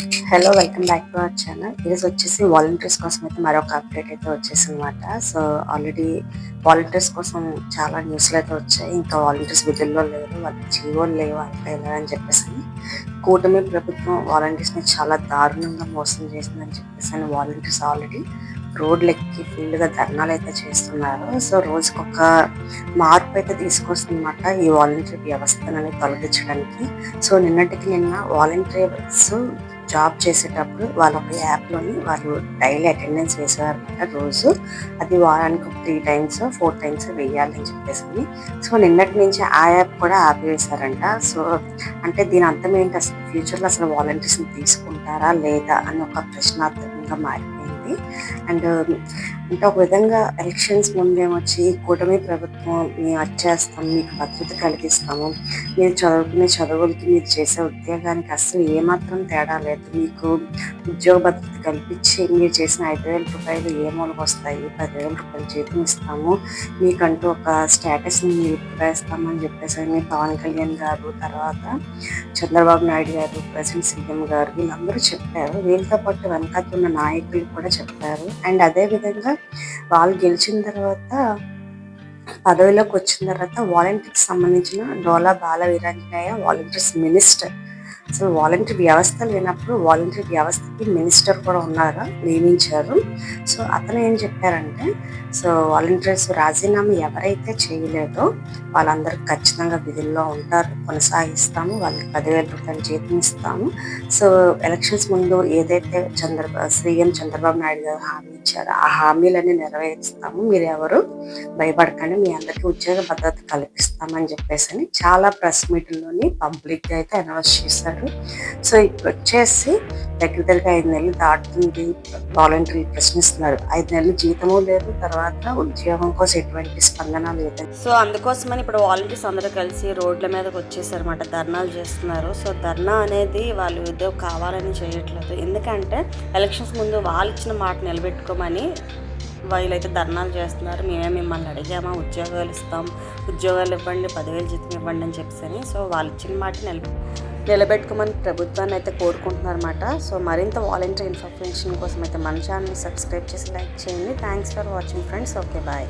Hello welcome back to our channel ఈరోజు వచ్చేసి volunteers కోసం అయితే మరొక అప్డేట్ అయితే వచ్చేసిందనమాట సో ఆల్రెడీ వాలంటీర్స్ కోసం చాలా న్యూస్లు అయితే వచ్చాయి. ఇంకా వాలంటీర్స్ విధుల్లో లేరు వాళ్ళకి జీవోలు లేవు అట్లా ఇలా అని చెప్పేసి. కూటమి ప్రభుత్వం వాలంటీర్స్ని చాలా దారుణంగా మోసం చేసిందని చెప్పేసి అని వాలంటీర్స్ ఆల్రెడీ రోడ్లు ఎక్కి గా ధర్నాలు అయితే చేస్తున్నారు. సో రోజుకొక మార్పు అయితే తీసుకొస్తుందన్నమాట ఈ వాలంటీర్ వ్యవస్థను తొలగించడానికి. సో నిన్నటికి నిన్న వాలంటీర్స్ జాబ్ చేసేటప్పుడు వాళ్ళ ఒక యాప్లోని వాళ్ళు డైలీ అటెండెన్స్ వేసేవారనమాట రోజు. అది వారానికి ఒక త్రీ టైమ్స్ ఫోర్ టైమ్స్ వేయాలని చెప్పేసి సో నిన్నటి నుంచి ఆ యాప్ కూడా ఆపివేశారంట. సో అంటే దీని అర్థం ఏంటి? అసలు ఫ్యూచర్లో అసలు వాలంటీర్స్ని తీసుకుంటారా లేదా అని ఒక ప్రశ్నార్థకంగా మారిపోయింది. అండ్ అంటే ఒక విధంగా ఎలక్షన్స్ ముందేమొచ్చి కూటమి ప్రభుత్వం మేము వచ్చేస్తాం మీకు భద్రత కలిగిస్తాము. మీరు చదువుకునే చదువులకి మీరు చేసే ఉద్యోగానికి అసలు ఏమాత్రం తేడా లేదు. మీకు ఉద్యోగ భద్రత కల్పించి మీరు చేసిన ఐదు వేల రూపాయలు ఏ మూలకు వస్తాయి? పదివేల రూపాయలు జీతం ఇస్తాము. మీకంటూ ఒక స్టేటస్ని మీరు వేస్తామని చెప్పేసి మీ పవన్ కళ్యాణ్ గారు తర్వాత చంద్రబాబు నాయుడు గారు ప్రజెంట్ సీఎం గారు వీళ్ళందరూ చెప్పారు. వీళ్ళతో పాటు వెనకాల ఉన్న నాయకులు కూడా చెప్పారు. అండ్ అదే విధంగా వాళ్ళు గెలిచిన తర్వాత పదవిలోకి వచ్చిన తర్వాత వాలంటీర్కి సంబంధించిన డోలా బాల వీరాంజనేయ వాలంటీర్స్ మినిస్టర్. అసలు వాలంటీర్ వ్యవస్థ లేనప్పుడు వాలంటీర్ వ్యవస్థకి మినిస్టర్ కూడా ఉన్నారు? నియమించారు. సో అతను ఏం చెప్పారంటే సో వాలంటీర్స్ రాజీనామా ఎవరైతే చేయలేదో వాళ్ళందరూ ఖచ్చితంగా విధుల్లో ఉంటారు. కొనసాగిస్తాము. వాళ్ళకి పదివేల రూపాయలు జీతం ఇస్తాము. సో ఎలక్షన్స్ ముందు ఏదైతే చంద్రబాబు సీఎం చంద్రబాబు నాయుడు గారు హామీ ఇచ్చారో ఆ హామీలన్నీ నెరవేరుస్తాము. మీరు ఎవరు భయపడకండి. మీ అందరికీ ఉద్యోగ భద్రత కల్పిస్తామని చెప్పేసి అని చాలా ప్రెస్ మీట్లోని పబ్లిక్గా అయితే అనౌన్స్ చేశారు. సో ఇప్పుడు వచ్చేసి దగ్గర దగ్గర ఐదు నెలలు దాటుతుంది. వాలంటీర్లు ప్రశ్నిస్తున్నారు. ఐదు నెలలు జీతము లేదు. తర్వాత ఉద్యోగం కోసం ఎటువంటి స్పందన లేదు. సో అందుకోసమని ఇప్పుడు వాలంటీర్స్ అందరూ కలిసి రోడ్ల మీదకి వచ్చేసారన్నమాట. ధర్నాలు చేస్తున్నారు. సో ధర్నా అనేది వాళ్ళు ఏదో కావాలని చేయట్లేదు. ఎందుకంటే ఎలక్షన్స్ ముందు వాళ్ళు ఇచ్చిన మాట నిలబెట్టుకోమని వీళ్ళైతే ధర్నాలు చేస్తున్నారు. మేమే మిమ్మల్ని అడిగామా? ఉద్యోగాలు ఇస్తాం. ఉద్యోగాలు ఇవ్వండి పదివేలు జీతం ఇవ్వండి అని చెప్పేసి సో వాళ్ళు ఇచ్చిన మాట నిలబ నిలబెట్టుకోమని ప్రభుత్వాన్ని అయితే కోరుకుంటున్నారన్నమాట. సో మరింత వాలంటీర్ ఇన్ఫర్మేషన్ కోసం అయితే మన ఛానల్ని సబ్స్క్రైబ్ చేసి లైక్ చేయండి. Thanks for watching friends okay bye